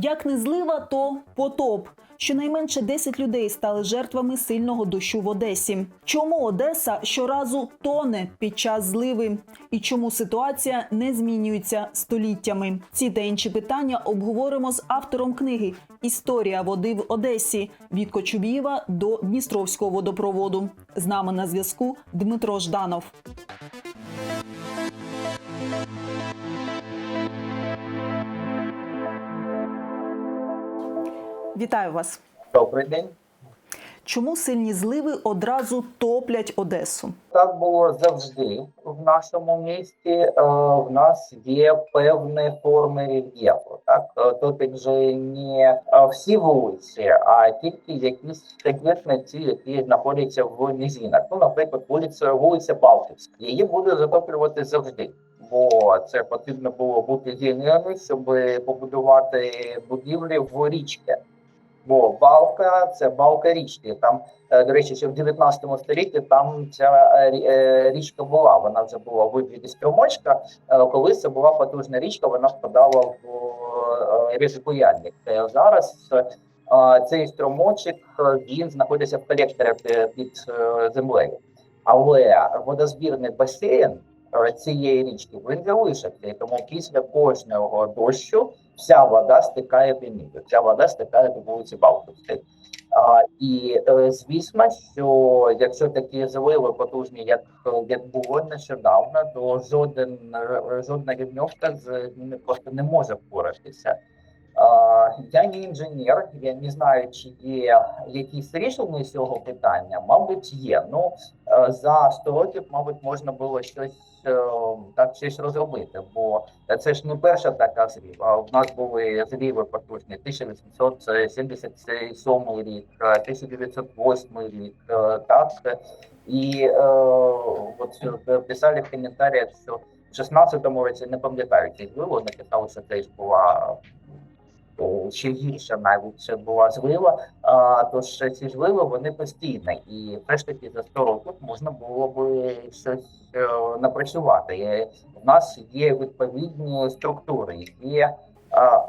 Як не злива, то потоп. Щонайменше 10 людей стали жертвами сильного дощу в Одесі. Чому Одеса щоразу тоне під час зливи? І чому ситуація не змінюється століттями? Ці та інші питання обговоримо з автором книги Історія води в Одесі від Кочубієва до Дністровського водопроводу. З нами на зв'язку Дмитро Жданов. Вітаю вас. Добрий день. Чому сильні зливи одразу топлять Одесу? Так було завжди в нашому місті. Е, В нас є певні форми рельєфу. Так Е, тут вже не е, всі вулиці, а тільки якісь конкретні ті, які знаходяться в низинах. Ну, наприклад, вулиця вулиця Балтівська. Її буде затоплювати завжди. Бо це потрібно було бути геніями, щоб побудувати будівлі в річці. Бо балка це балка річки. Там, е, до речі, ще в 19 столітті там ця е, е, річка була. Вона вже була в вигляді струмочка. Колись це була потужна річка, вона впадала в. Е, Зараз цей струмочок він знаходиться в колекторі під- землею. Але водозбірний басейн цієї річки він залишився. Тому після кожного дощу вся вода стикає в Вінницю, ця вода стикає до вулиці Балтівської. А, і е, звісно, що якщо такі заливи потужні, як, як було нещодавно, то жоден е, жодна рівньовка з ними просто не може впоратися. А, я не інженер, я не знаю, чи є якісь рішення з цього питання. Мабуть, є. Ну е, за 100 років, мабуть, можна було щось е, так щось розробити, бо це ж не перша така зріва. У нас були зріви потужні 1877 рік, е, 1908 рік, е, так і е, от писали в коментарях, що в 16-му році не пам'ятаю ці зливи, написали, що це була ще гірша навіть це була злива. А, тож ці зливи вони постійні, і все ж таки за 100 років можна було би щось е, напрацювати. В нас є відповідні структури, які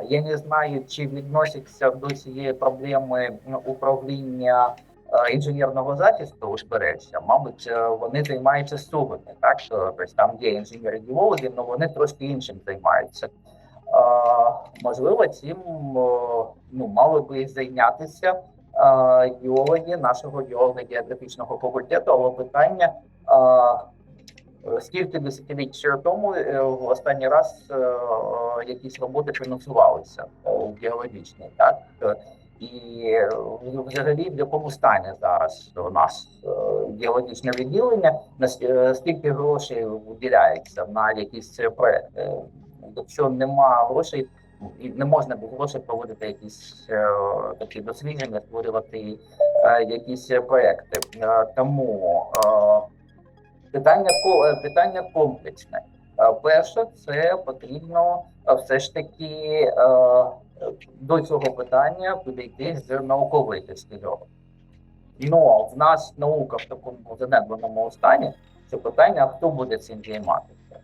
я не знаю, чи відносяться до цієї проблеми управління е, інженерного захисту узбережжя. Мабуть, е, вони займаються сувами, так що тобто там є інженери-геологи, але вони трошки іншим займаються. Можливо, цим ну, мали би зайнятися геологи нашого геолого-географічного факультету, але питання. Скільки десятиліть тому е, в останній раз е, якісь роботи фінансувалися геологічні, так і е, взагалі в якому стані зараз у нас геологічне відділення, нас- е, скільки грошей виділяється на якісь проекти. Якщо нема грошей, не можна без грошей проводити якісь е, такі дослідження, створювати е, якісь проекти. Е, тому е, Питання питання комплексне. Перше, це потрібно все ж таки до цього питання підійти з наукової точки. Ну в нас наука в такому занедбаному стані. Це питання, хто буде цим займатися.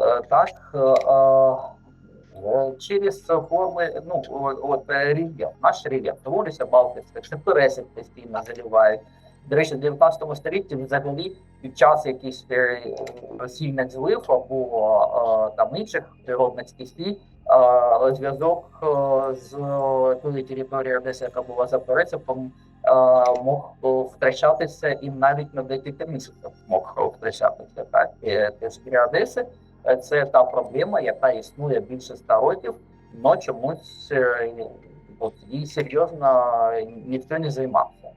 Е, Так е, е, через форми, ну от, рельєф, наш рельєф, вулиця Балтівська, це пересік постійно заливають. До речі, в 19 столітті взагалі під час якихось сильних злив або там інших природних стихій зв'язок з тої території Одеси, яка була за е, мог втрачатися і навіть на декілька місяців мог втрачатися. Так територія Одеси це та проблема, яка існує більше ста років, але чомусь е, от їй серйозно ніхто не займався.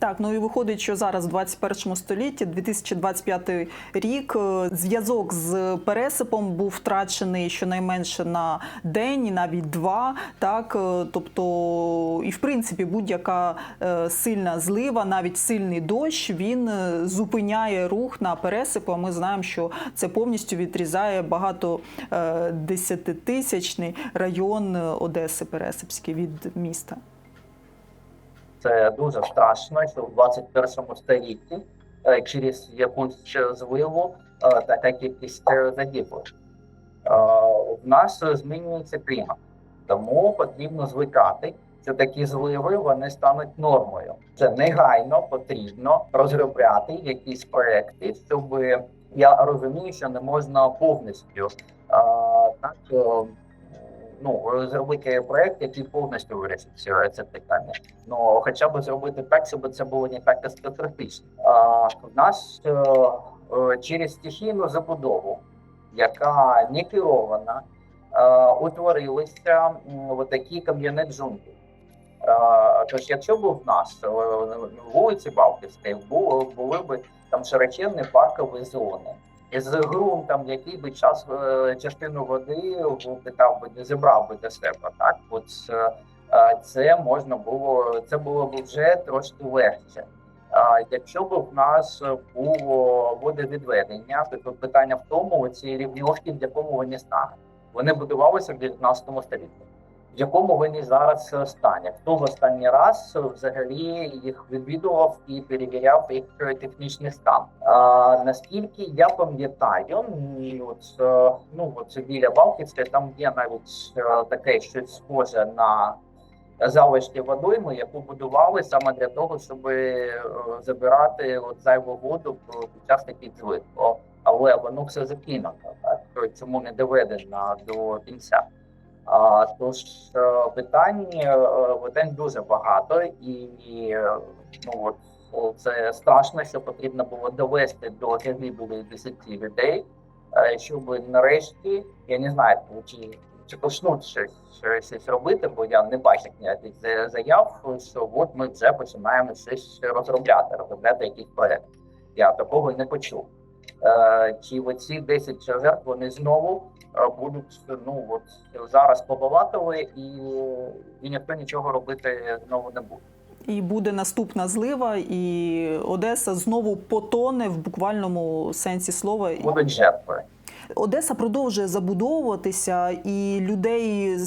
Так, ну і виходить, що зараз, в 21 столітті, 2025 рік, е, зв'язок з пересипом був втрачений щонайменше на день, і навіть два. Так, е, тобто, і в принципі, будь-яка е, сильна злива, навіть сильний дощ, він зупиняє рух на пересипу. А ми знаємо, що це повністю відрізає багато десятитисячний район Одеси Пересипський від міста. Це дуже страшно, що в 21 столітті е, через якусь зливу е, така кількість е. Е, В нас змінюється клімат. Тому потрібно звикати, що такі зливи вони стануть нормою. Це негайно потрібно розробляти якісь проекти, щоб я розумію, що не можна повністю а, так. Ну, зробити проект, який повністю вирішить це, питання. Ну хоча б зробити так, щоб це було не так катастрофічно. А в нас е, е, через стихійну забудову, яка не керована, е, утворилися такі кам'яні джунглі. Тож, якщо б в нас вулиці Балтівської були б там широченні паркові зони. З ґрунтом, який би час е, частину води питав би, не зібрав би до себе, так от е, е, це можна було, це було б вже трошки легше. А якщо б в нас було водовідведення, то питання в тому, ці рівньовки, в якому вони стануть. Вони будувалися в 19 столітті. В якому вони зараз е, стані? Хто в останній раз е, взагалі їх відвідував і перевіряв їх е, технічний стан? А, наскільки я пам'ятаю, от, ну от біля Балтівської там є навіть таке щось схоже на залишки водойми, яку будували саме для того, щоб забирати от зайву воду під час таких злив. Але воно все закинуто, так цьому не доведено до кінця. Тож е, питань, е, питань дуже багато, і ну от це страшно, що потрібно було довести до загибелі 10 людей, е, щоб нарешті я не знаю, чи, чи почнуть щось, щось, робити, бо я не бачив ніяких заяв, що от ми вже починаємо щось розробляти, розробляти якийсь проект. Я такого не почув. Е, Чи оці 10 жертв вони знову е, будуть ну от зараз побалакали, і, і ніхто нічого робити знову не буде. І буде наступна злива, і Одеса знову потоне в буквальному сенсі слова. Будуть жертви. Одеса продовжує забудовуватися, і людей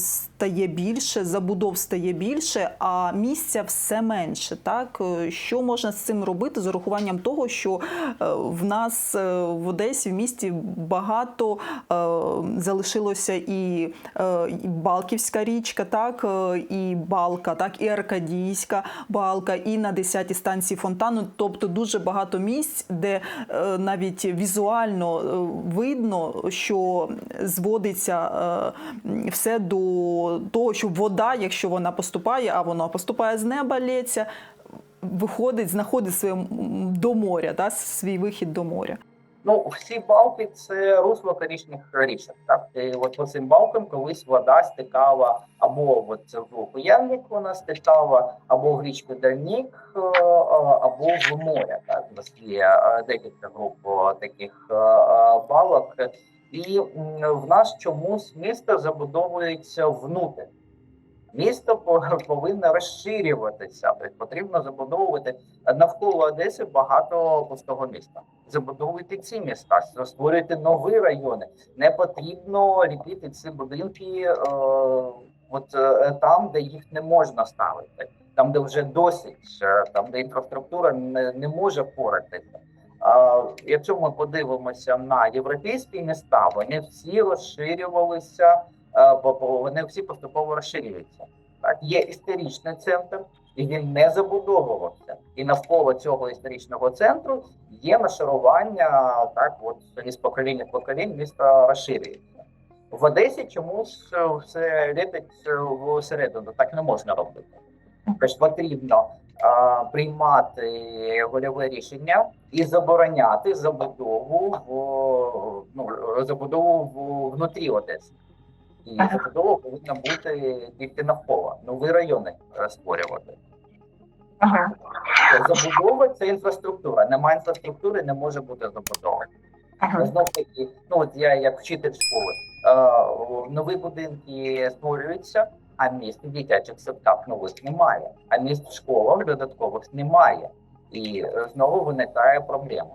стає більше, забудов стає більше, а місця все менше. Так Е, що можна з цим робити з урахуванням того, що е, в нас е, в Одесі в місті багато залишилося і, Балківська річка, так і Балка, так і Аркадійська балка, і на 10-й станції фонтану. Тобто дуже багато місць, де навіть візуально видно, що зводиться все до того, що вода, якщо вона поступає, а вона поступає з неба, лється, виходить, знаходить своє до моря, да, свій вихід до моря. Ну, всі балки це русло корічних річок. Так і от по цим балкам колись вода стикала або от в Куяльник вона стикала, або в річку Дальнік, е, е, або в море. Так у нас є е, декілька груп таких балок, і в нас чомусь місто забудовується внутрі. Місто по- повинно розширюватися. Потрібно забудовувати навколо Одеси багато пустого міста. Забудовуйте ці міста, створюйте нові райони. Не потрібно ліпити ці будинки е, от е, там, де їх не можна ставити, там, де вже досить, е, там, де інфраструктура не, не може впоратися. Якщо ми подивимося на європейські міста, вони всі розширювалися, е, бо вони всі поступово розширюються. Так, є історичний центр, і він не забудовувався. І навколо цього історичного центру є нашарування, так от із покоління в поколінь місто розширюється. В Одесі чомусь е, все літить е, всередину, так не можна робити. Тож потрібно а, приймати гольове рішення і забороняти забудову в ну забудову в внутрі Одеси. І забудова повинна бути тільки навколо, нові райони створювати. Ага. Забудова це інфраструктура. Немає інфраструктури, не може бути забудови. Ага. Знов таки, ну от я як вчитель школи, нові будинки створюються, а місць в дитячих садках нових немає, а місць в школах додаткових немає. І знову виникає проблема.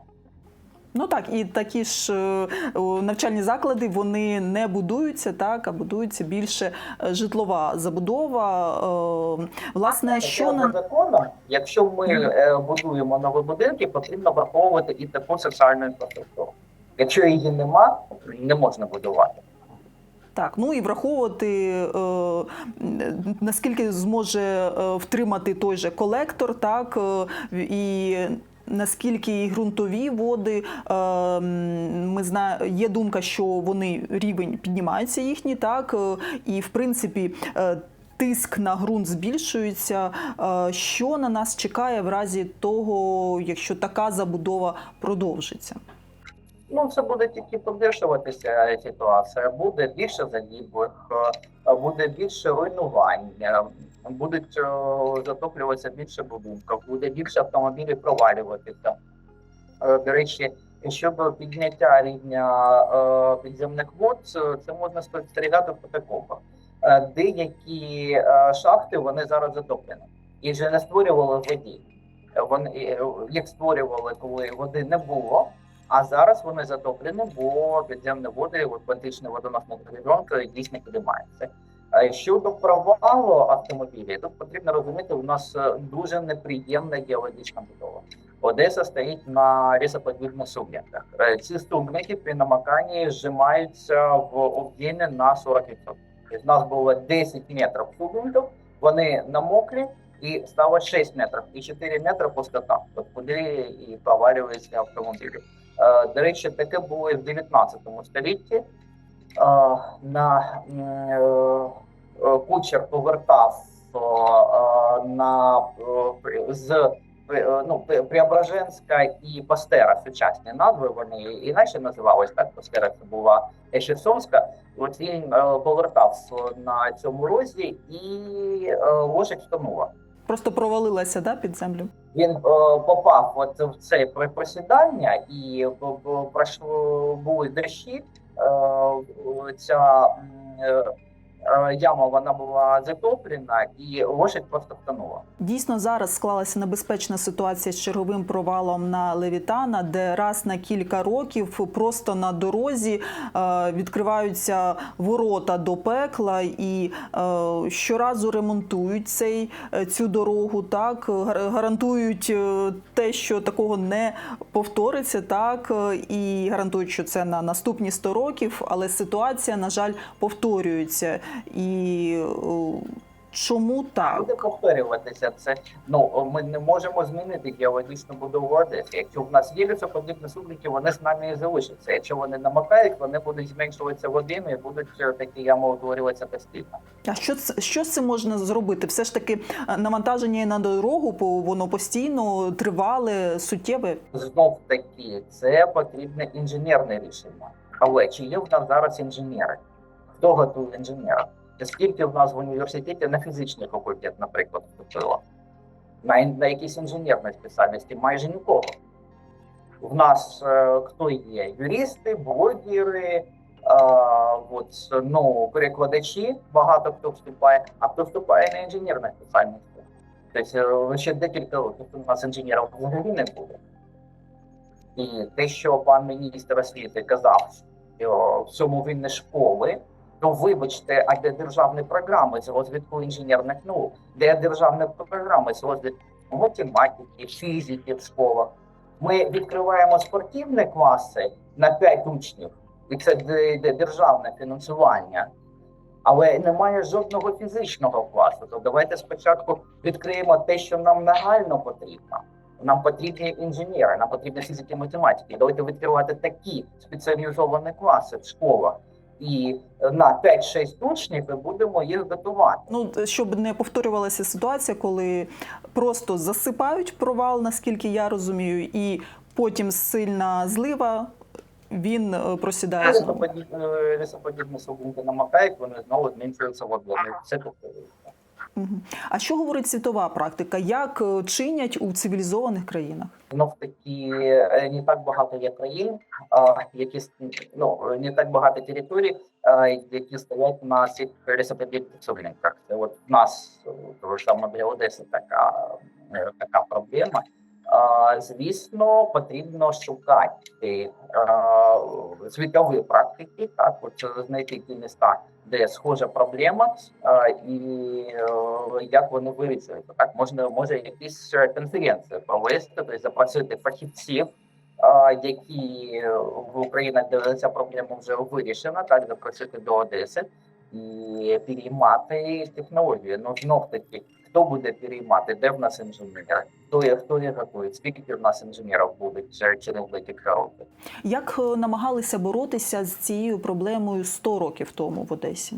Ну так, і такі ж е, навчальні заклади вони не будуються, так, а будується більше е, житлова забудова. Е, Власне, що за законом, якщо ми будуємо нові будинки, потрібно враховувати і таку соціальну інфраструктуру. Якщо її нема, не можна будувати. Так, ну і враховувати е, наскільки зможе е, втримати той же колектор, так е, і. Наскільки ґрунтові води, ми зна... є думка, що вони рівень піднімається їхній, так і в принципі тиск на ґрунт збільшується. Що на нас чекає в разі того, якщо така забудова продовжиться? Ну, це буде тільки погіршуватися ситуація. Буде більше загиблих, е, буде більше руйнувань, е, будуть е, затоплюватися більше будинків, буде більше автомобілів провалюватися. Е, До речі, щоб підняття рівня підземних вод, це- можна спостерігати в. Е, Деякі шахти вони зараз затоплені. Їх же не створювали воді. Вони їх створювали, коли води не було. А зараз вони затоплені, бо підземні води, от античний водоносний горизонт дійсно підіймається. Щодо провалу автомобілів, тут потрібно розуміти, у нас е, дуже неприємна геологічна будова. Одеса стоїть на рісоподібних суглинках. Е, Ці суглинки при намаканні зжимаються в об'ємі на 40%. Тобто У нас було 10 метрів суглинків, вони намокли, і стало 6 метрів, і 4 метри пустота, от куди і провалюються автомобілі. Е, До речі, таке було і в 19 столітті. Е, На е, кучер повертав на з ну, Преображенська і Пастера сучасні назви. Вони інакше називались так. Пастера це була Ешесомська. От він е, повертав на цьому розі, і лошадь втонула. Просто провалилася да, під землю? Він о, попав от в це просідання, і е, е, пройшло були дощі. Е, ця е, е, яма вона була затоплена, і лошадь просто втонула. Дійсно, зараз склалася небезпечна ситуація з черговим провалом на Левітана, де раз на кілька років просто на дорозі е, відкриваються ворота до пекла і е, щоразу ремонтують цей, е, цю дорогу, так гарантують е, те, що такого не повториться, так е, і гарантують, що це на наступні 100 років, але ситуація, на жаль, повторюється. І е, чому так? Буде повторюватися це. Ну ми не можемо змінити геологічну будову Одеси. Якщо в нас є лісоподібні субліки, вони з нами і залишаться. Якщо вони намокають, вони будуть зменшуватися водами і будуть е, такі ями утворюватися постійно. А що це що з цим можна зробити? Все ж таки е, навантаження на дорогу, бо воно постійно тривале, суттєве. Знов таки, це потрібне інженерне рішення. Але чи є в нас зараз інженери? Хто готує інженера? Скільки в нас в університеті на фізичний факультет, наприклад, вступило? На, на якісь інженерні спеціальності майже нікого. В нас е, хто є? Юристи, блогери, е, от, ну, перекладачі, багато хто вступає, а хто вступає на інженерні спеціальності. Тобто е, ще декілька років у нас інженерів взагалі не буде. І те, що пан міністр освіти казав, що в цьому винні школи, то вибачте, а де державні програми з розвитку інженерних наук, де державні програми з розвитку математики, фізики в школах. Ми відкриваємо спортивні класи на 5 учнів, і це де- де державне фінансування. Але немає жодного фізичного класу. То давайте спочатку відкриємо те, що нам нагально потрібно. Нам потрібні інженери, нам потрібні фізики математики. Давайте відкривати такі спеціалізовані класи в школах. І на 5-6 учнів ми будемо їх готувати. Ну щоб не повторювалася ситуація, коли просто засипають провал, наскільки я розумію, і потім сильна злива. Він е, просідає. Лісоподібні лісоподібні суглинки намокають, вони знову зменшуються водою. Це повторюється. А що говорить світова практика? Як е, чинять у цивілізованих країнах? Знов таки е, не так багато є країн, які ну не так багато територій, які стоять на цих лісоподібних суглинках. Це от в нас е, того ж саме для Одеси така, така проблема. Звісно, потрібно шукати е, світові практики, так от знайти ті міста, де схожа проблема, е, і е, як вони вирішують. Так можна може якісь е, конференції провести, тобто запросити фахівців які в Україні де ця проблема вже вирішена, так запросити до Одеси і переймати технологію. Ну знов таки, хто буде переймати, де в нас інженери, хто є, хто є готовий, скільки в нас інженерів буде через декілька років. Як е, намагалися боротися з цією проблемою 100 років тому в Одесі?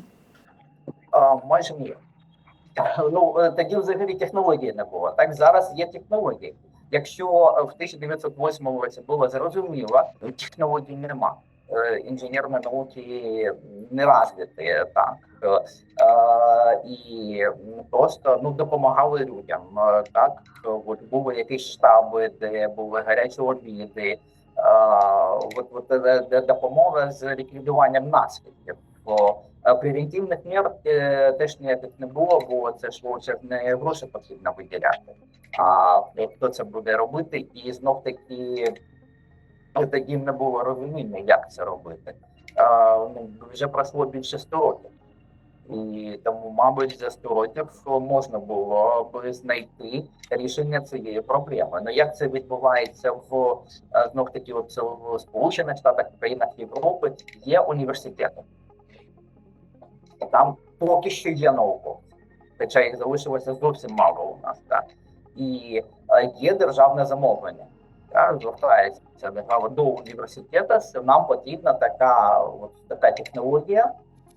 А, майже ні. Ну е, тоді взагалі технології не було. Так зараз є технології. Якщо е, в 1908 році було зрозуміло, технологій нема. Інженерні науки не розвиті так. Е, е, І просто ну допомагали людям. Е, Так от були якісь штаби, де були гарячі обіди. От, от допомога з ліквідуванням наслідків. Превентивних мір теж ніяких не було, бо це ж не гроші потрібно виділяти. А хто це буде робити, і знов таки ну, тоді не було розуміння, як це робити. Ну, вже пройшло більше 100 років. І тому, мабуть, за 100 років можна було б знайти рішення цієї проблеми. Ну як це відбувається в е, знов таки, в Сполучених Штатах, країнах Європи є університети. Там поки що є науковці, хоча їх залишилося зовсім мало у нас. Так. І е, є державне замовлення. Так, звертається держава до університету, що нам потрібна така, от, така технологія.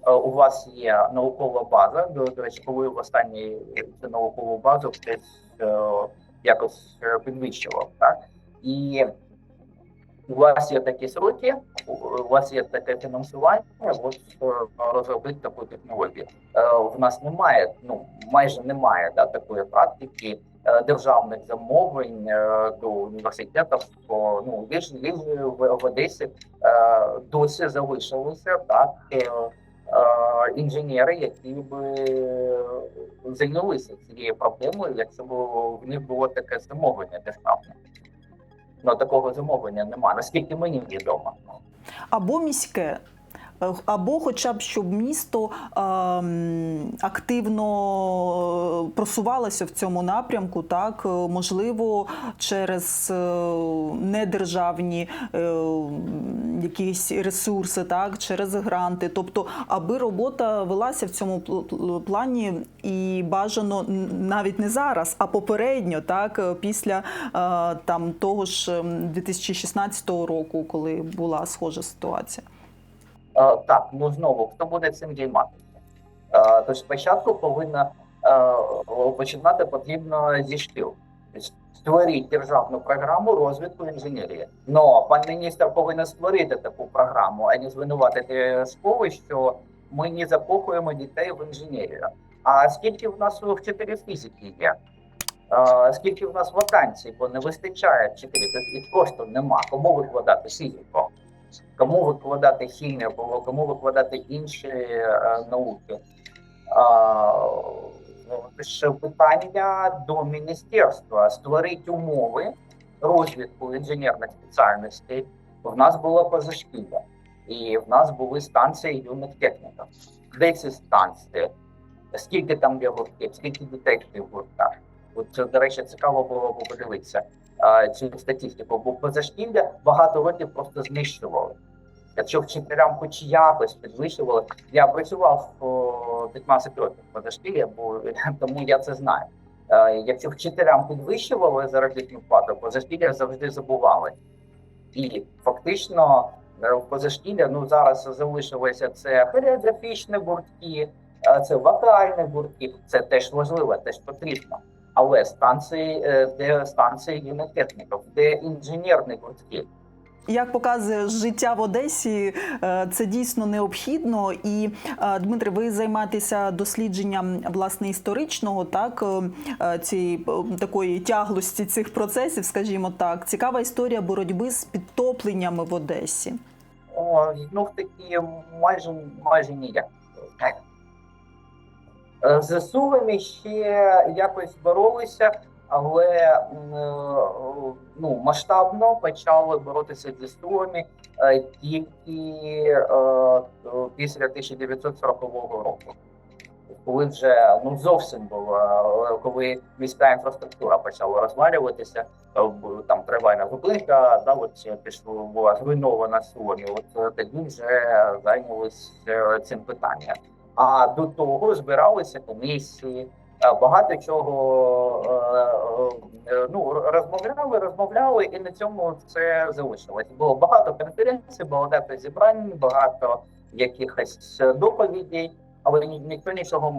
Е, У вас є наукова база. До, до речі, коли в останній наукову базу хтось е, якось е, підвищував. Так? І у вас є такі сроки, у вас є таке фінансування, от розробити таку технологію. В нас немає, ну майже немає да, такої практики державних замовлень до університетів. Ну лише в, Одесі досі залишилися так інженери, які б зайнялися цією проблемою, якщо б в них було таке замовлення державне. Ну такого замовлення немає, наскільки мені відомо. Або міське. Або, хоча б щоб місто ем, активно е, просувалося в цьому напрямку, так е, можливо, через е, недержавні якісь ресурси, так через гранти. Тобто, аби робота велася в цьому пл- пл- плані і бажано навіть не зараз, а попередньо, так після там того ж ем, 2016 року, коли була схожа ситуація. Е, так, ну знову хто буде цим займатися? Е, Тож спочатку повинна е, починати потрібно зі шкіл. Створіть державну програму розвитку інженерії. Но пан міністр повинен створити таку програму, а не звинуватити школи, що ми не закохуємо дітей в інженерію. А скільки в нас вчителів фізики є? Скільки в нас вакансій, бо не вистачає вчителів, їх просто нема. Кому викладати фізику? Кому викладати хімію, або кому викладати інші е, науки. Ну, питання до міністерства створити умови розвитку інженерних спеціальностей. В нас було позашкілля, і в нас були станції юних техніків. Де ці станції? Скільки там є гуртків, скільки дітей в гуртках? От це, до речі, цікаво було б подивитися цю статистику, бо позашкілля багато років просто знищували. Якщо вчителям хоч якось підвищували, я працював о, 15 років позашкілля, бо тому я це знаю. Е, Якщо вчителям підвищували заробітну плату, позашкілля завжди забували. І фактично е, в позашкілля ну зараз залишилося це хореографічні гуртки, е, це вокальні гуртки. Це теж важливо, теж потрібно. Але станції, де станції юних техніків, де інженерні гуртки. Як показує життя в Одесі, е, це дійсно необхідно. І е, Дмитре, ви займаєтеся дослідженням власне історичного, так е, цієї такої тяглості цих процесів, скажімо так. Цікава історія боротьби з підтопленнями в Одесі. О, знов таки майже майже ніяк. З Сувами ще якось боролися, але е, ну, масштабно почали боротися зі Сувами е, тільки е, після 1940 року. коли вже ну зовсім було, е, коли міська інфраструктура почала розвалюватися, там тривальна зупинка, да, от пішло була зруйнована сьогодні. От тоді вже зайнялись е, цим питанням. А до того збиралися комісії, багато чого е, е, ну розмовляли, розмовляли, і на цьому це залишилось. Було багато конференцій, багато зібрань, багато якихось доповідей, але ні- ніхто нічого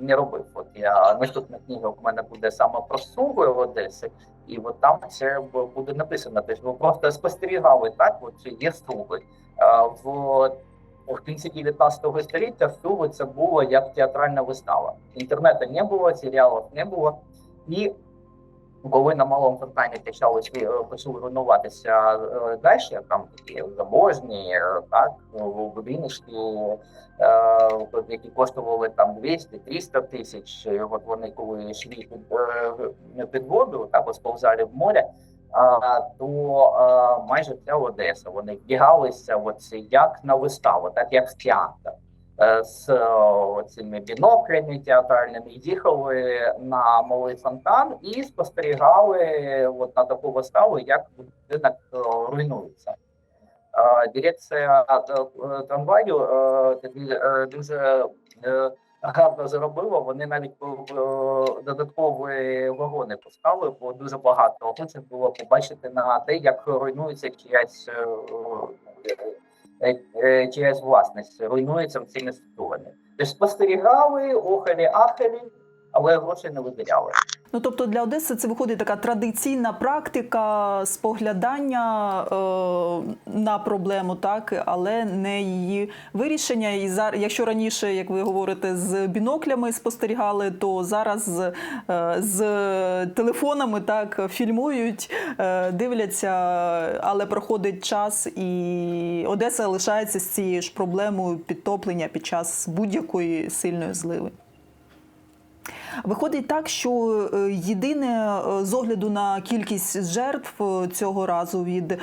не робив. От я наступна книга у мене буде саме про суви в Одесі, і от там це буде написано. Тобто ви просто спостерігали так, от є. А, В в кінці 19 століття суви це було як театральна вистава. Інтернету не було, серіалів не було. І коли на малому фонтані почали е, почали руйнуватися е, далі, там такі заможні, е, так, будиночки, е, які коштували там 200-300 тисяч. От вони коли йшли під, воду, або сповзали в море, то майже вся Одеса вони вдягалися оці, як на виставу, так як в театр. Е, З е, цими біноклями театральними їхали на малий фонтан і спостерігали от на таку виставу, як будинок е, руйнується. Дирекція трамваю дуже гарно зробило. Вони навіть е, додаткові вагони пускали, бо дуже багато охочих було побачити на те, як руйнується чиясь е, е, власність, руйнується цими структурами. Тож спостерігали, охалі, ахалі, але гроші не виділяли. Ну тобто для Одеси це виходить така традиційна практика споглядання е, на проблему, так але не її вирішення. І зараз, якщо раніше, як ви говорите, з біноклями спостерігали, то зараз е, з телефонами так фільмують, е, дивляться, але проходить час, і Одеса лишається з цією ж проблемою підтоплення під час будь-якої сильної зливи. Виходить так, що е, єдине е, з огляду на кількість жертв е, цього разу від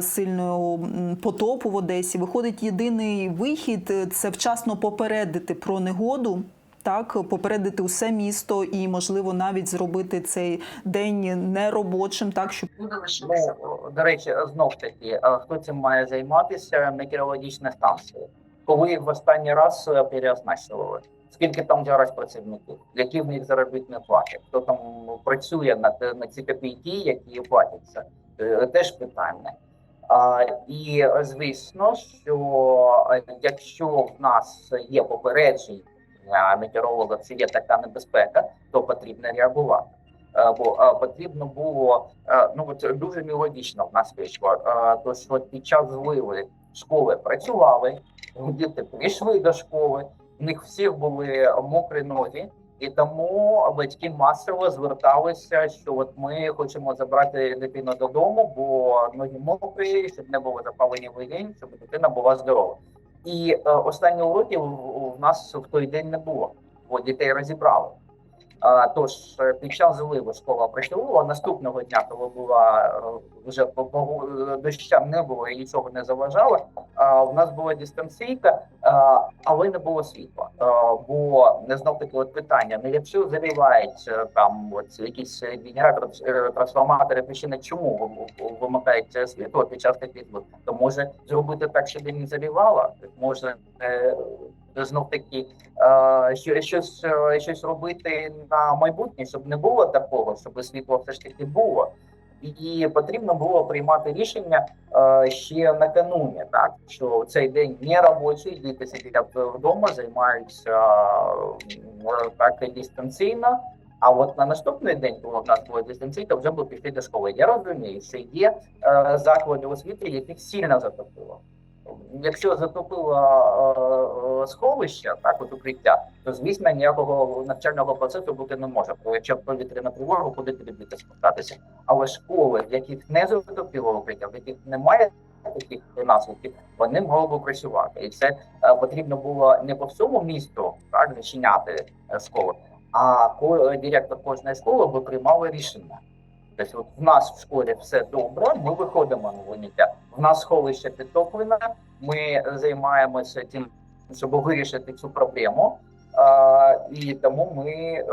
сильного потопу в Одесі, виходить єдиний вихід це вчасно попередити про негоду. Так, попередити усе місто і, можливо, навіть зробити цей день неробочим, так щоб. Ну, до речі, знов таки, хто цим має займатися? Метеорологічна станція. Коли їх в останній раз переозначували? Скільки там зараз працівників? Які в них заробітні плати? Хто там працює на, на ці копійки, які платяться? Е, Теж питання. А, і звісно, що е, якщо в нас є попередження метеоролога, це є така небезпека, то потрібно реагувати. Е, Бо потрібно було ну от дуже мелодично в нас вийшло. То що під час зливи школи працювали, діти прийшли до школи, в них всіх були мокрі ноги, і тому батьки масово зверталися, що от ми хочемо забрати дитину додому, бо ноги мокрі, щоб не було запалення легень, щоб дитина була здорова. І е, останні уроки в нас в той день не було, бо дітей розібрали. Тож е, під час зливу школа працювала. Наступного дня, коли була е, вже е, доща не було і нічого не заважало. У нас була дистанційка, але не було світла. А, бо не знов таки от питання: не якщо заливають е, там от якісь е, генератори, е, трансформатори, причини чому ви- ви- вимикають е, світло під час таких злив? То може зробити так, щоб не заливала, може е, знов таки е, що- щось, е, щось робити на майбутнє, щоб не було такого, щоб світло все ж таки було. І потрібно було приймати рішення е, ще накануні, так що цей день не робочий, діти сидять вдома, займаються е, так дистанційно. А от на наступний день, коли в нас була дистанційка, вже було піти до школи. Я розумію, що є е, заклади освіти, яких сильно затопило. Якщо затопило е, е, сховище, так от укриття, то звісно ніякого навчального процесу бути не може. Бо якщо повітряна тривога, куди тобі діти спускатися. Але школи, в яких не затопило укриття, в яких немає таких наслідків, вони могли б працювати. І це е, потрібно було не по всьому місту так зачиняти школи, а ко- директор кожної школи би приймав рішення. Тобто, от в нас в школі все добре, ми виходимо на заняття. В нас сховище підтоплене, ми займаємося тим, щоб вирішити цю проблему. І тому ми е,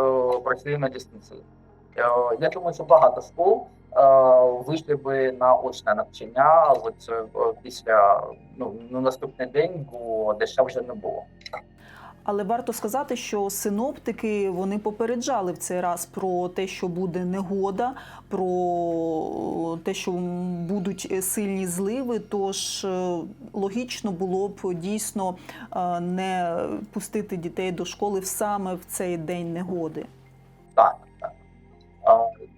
працюємо дистанційно. Е, Я думаю, що багато школ е, вийшли би на очне навчання от, після ну, на наступний день, бо дешев вже не було. Але варто сказати, що синоптики вони попереджали в цей раз про те, що буде негода, про те, що будуть сильні зливи. Тож е, логічно було б дійсно е, не пустити дітей до школи саме в цей день негоди. Так, так.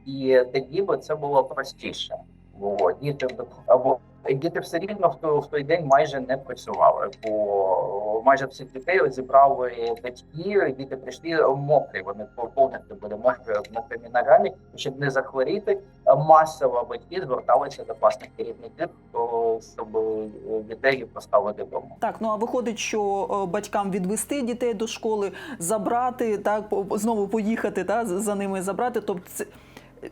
І тоді би це було простіше. Бо діти або діти все рівно в той, день майже не працювали, бо майже всіх дітей зібрали батьки, діти прийшли мокрі. Вони повністю були мокрі мокрими ногами, щоб не захворіти. Масово батьки зверталися до класних керівників, щоб дітей поставити вдома. Так, ну а виходить, що е, батькам відвести дітей до школи, забрати, так знову поїхати, та за ними забрати. Тобто, це, е,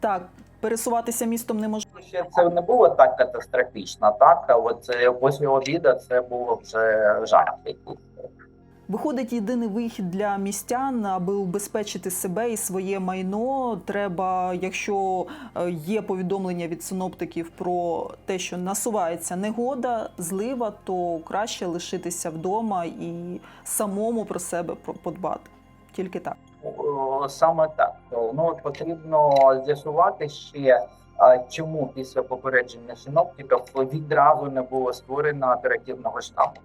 так, пересуватися містом неможливо. Ще це не було так катастрофічно, так от е, після обіду це було вже жах. Виходить, єдиний вихід для містян, аби убезпечити себе і своє майно. Треба, якщо е, є повідомлення від синоптиків про те, що насувається негода, злива, то краще лишитися вдома і самому про себе подбати. Тільки так. О, Саме так. Ну от потрібно з'ясувати ще, чому після попередження синоптиків відразу не було створено оперативного штабу,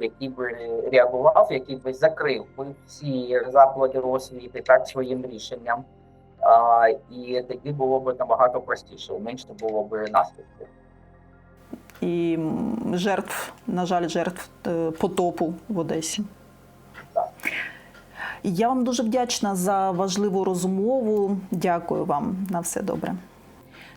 який би реагував, який би закрив би всі заклади освіти так своїм рішенням. А, і тоді було б набагато простіше, менше було б наслідків. І жертв, на жаль, жертв е, потопу в Одесі. Так. Я вам дуже вдячна за важливу розмову. Дякую вам на все добре.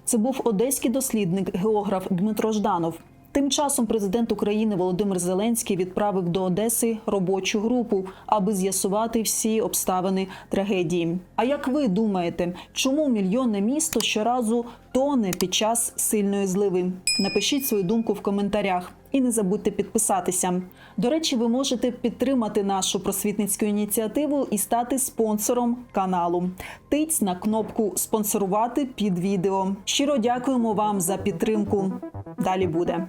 Це був одеський дослідник, географ Дмитро Жданов. Тим часом президент України Володимир Зеленський відправив до Одеси робочу групу, аби з'ясувати всі обставини трагедії. А як ви думаєте, чому мільйонне місто щоразу тоне під час сильної зливи? Напишіть свою думку в коментарях і не забудьте підписатися. До речі, ви можете підтримати нашу просвітницьку ініціативу і стати спонсором каналу. Тиць на кнопку спонсорувати під відео. Щиро дякуємо вам за підтримку. Далі буде.